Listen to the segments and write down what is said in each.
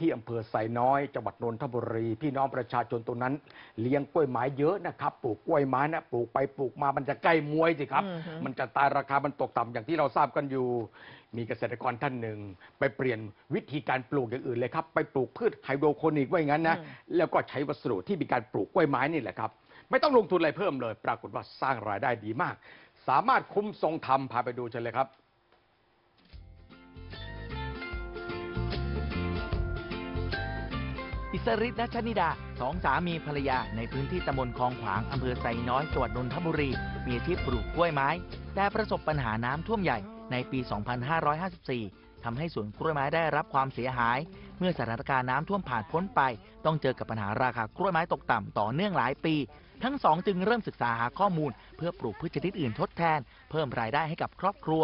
ที่อำเภอไซน้อย จังหวัดนนทบุรี พี่น้องประชาชนตรงนั้น เลี้ยงกล้วยไม้เยอะนะครับปลูกกล้วยไม้นะปลูกไปปลูกมามันจะใกล้มวยสิครับอือฮึมันจะตายราคามันตกต่ำอย่างที่เราทราบกันอยู่ มีเกษตรกรท่านหนึ่ง ไปเปลี่ยนวิธีการปลูกอย่างอื่นเลยครับ ไปปลูกพืชไฮโดรโปนิกไว้อย่างนั้นนะอืมแล้วก็ใช้วัสดุที่มีการปลูกกล้วยไม้นี่แหละครับไม่ต้องลงทุนอะไรเพิ่มเลย ปรากฏว่าสร้างรายได้ดีมาก สามารถคุ้มทรงธรรมพาไปดูเชิญเลยครับ สริศและชนิดาสองสามีภรรยาในพื้นที่ตำบลคลองขวางอำเภอไซน้อยจังหวัดนนทบุรี มีอาชีพปลูกกล้วยไม้ แต่ประสบปัญหาน้ำท่วมใหญ่ในปี 2554 ทำให้สวนกล้วยไม้ได้รับความเสียหาย เมื่อสถานการณ์น้ำท่วมผ่านพ้นไป ต้องเจอกับปัญหาราคากล้วยไม้ตกต่ำต่อเนื่องหลายปี ทั้งสองจึงเริ่มศึกษาหาข้อมูล เพื่อปลูกพืชชนิดอื่นทดแทน เพิ่มรายได้ให้กับครอบครัว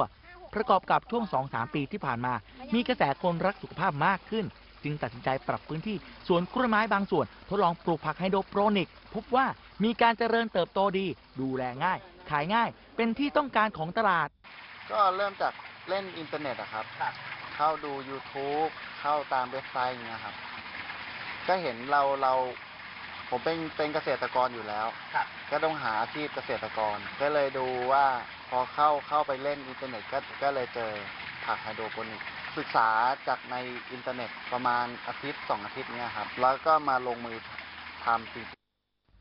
ประกอบกับช่วง 2-3 ปีที่ผ่านมา มีกระแสคนรักสุขภาพมากขึ้น จึงตัดสินใจปรับพื้นที่สวนกล้วยไม้บางส่วน ทดลองปลูกผักไฮโดรโปรนิก พบว่ามีการเจริญเติบโตดี ดูแลง่าย ขายง่าย เป็นที่ต้องการของตลาด ก็เริ่มจากเล่นอินเทอร์เน็ตอะครับ เข้าดู YouTube เข้าตามเว็บไซต์อย่างเงี้ยครับ ก็เห็นเราเราผมเป็นเป็นเกษตรกรอยู่แล้ว ก็ต้องหาอาชีพเกษตรกร ก็เลยดูว่าพอเข้าเข้าไปเล่นอินเทอร์เน็ตก็ก็เลยเจอผักไฮโดรโปนิก ศึกษาจากในอินเทอร์เน็ตประมาณอาทิตย์สองอาทิตย์เนี้ยครับ แล้วก็มาลงมือทำจริง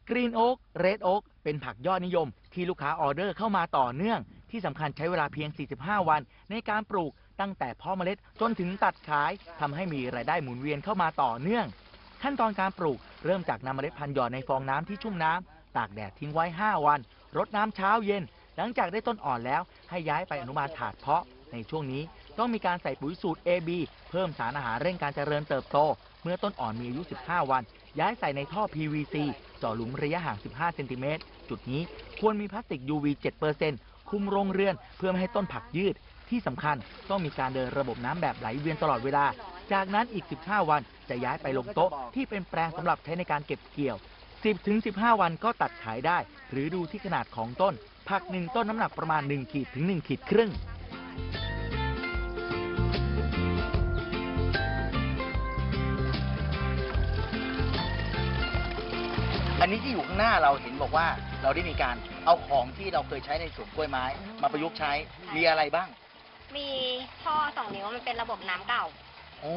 กรีนโอ๊กเรดโอ๊กเป็นผักยอดนิยม ที่ลูกค้าออเดอร์เข้ามาต่อเนื่อง ที่สำคัญใช้เวลาเพียง 45 วัน ในการปลูกตั้งแต่เพาะเมล็ดจนถึงตัดขายทำให้มีรายได้หมุนเวียนเข้ามาต่อเนื่อง ขั้นตอนการปลูกเริ่มจากนำเมล็ดพันธุ์หยอดในฟองน้ำที่ชุ่มน้ำตากแดดทิ้งไว้ 5 วันรดน้ำเช้าเย็น หลังจากได้ต้นอ่อนแล้วให้ย้ายไปอนุบาลถาดเพาะ ในช่วงนี้ ต้องมีการใส่ปุ๋ยสูตร AB เพิ่มสารอาหารเร่งการเจริญเติบโต เมื่อต้นอ่อนมีอายุ 15 วัน ย้ายใส่ในท่อ PVC เจาะหลุมระยะห่าง 15 เซนติเมตร จุดนี้ควรมีพลาสติก UV 7%คุมโรงเรือนเพื่อไม่ให้ต้นผักยืด ที่สำคัญต้องมีการเดินระบบน้ำแบบไหลเวียนตลอดเวลา จากนั้นอีก 15 วันจะย้ายไปลงโต๊ะที่เป็นแปลงสำหรับใช้ในการเก็บเกี่ยว 10ถึง15 วันก็ตัดขายได้ หรือดูที่ขนาดของต้นผักหนึ่งต้นน้ำหนักประมาณ 1 ขีดถึง 1 ขีดครึ่ง อันนี้ที่อยู่ข้างหน้าเราเห็นบอกว่าเราได้มีการเอาของที่เราเคยใช้ในสวนกล้วยไม้ มาประยุกต์ใช้มีอะไรบ้างมีท่อสองนิ้วมันเป็นระบบน้ำเก่า โอ้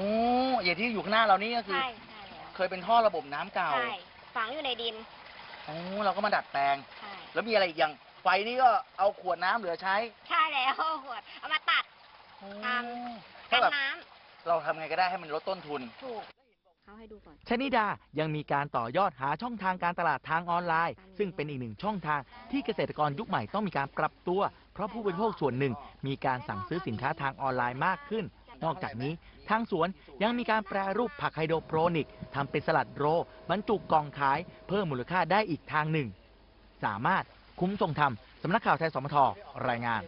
อย่างที่อยู่ข้างหน้าเรานี่ก็คือ ใช่ใช่แล้วเคยเป็นท่อระบบน้ำเก่าใช่ฝังอยู่ในดินโอ้เราก็มาดัดแปลง ใช่แล้วมีอะไรอีกอย่างไฟนี่ก็เอาขวดน้ำเหลือใช้ใช่แล้วขวดเอามาตัด โอ้ตามถ้ากันแบบน้เราทำไงก็ได้ให้มันลดต้นทุนำถูก เขาให้ดูก่อน ชนิดายังมีการต่อยอดหาช่องทางการตลาดทางออนไลน์ ซึ่งเป็นอีกหนึ่งช่องทางที่เกษตรกรยุคใหม่ต้องมีการปรับตัว เพราะผู้บริโภคส่วนหนึ่ง มีการสั่งซื้อสินค้าทางออนไลน์มากขึ้น นอกจากนี้ ทางสวนยังมีการแปรรูปผักไฮโดรโปรนิกทำเป็นสลัดโรลบรรจุกล่องขาย เพิ่มมูลค่าได้อีกทางหนึ่ง สามารถคุ้มทรงธรรมสำนักข่าวไทยสมทรายงาน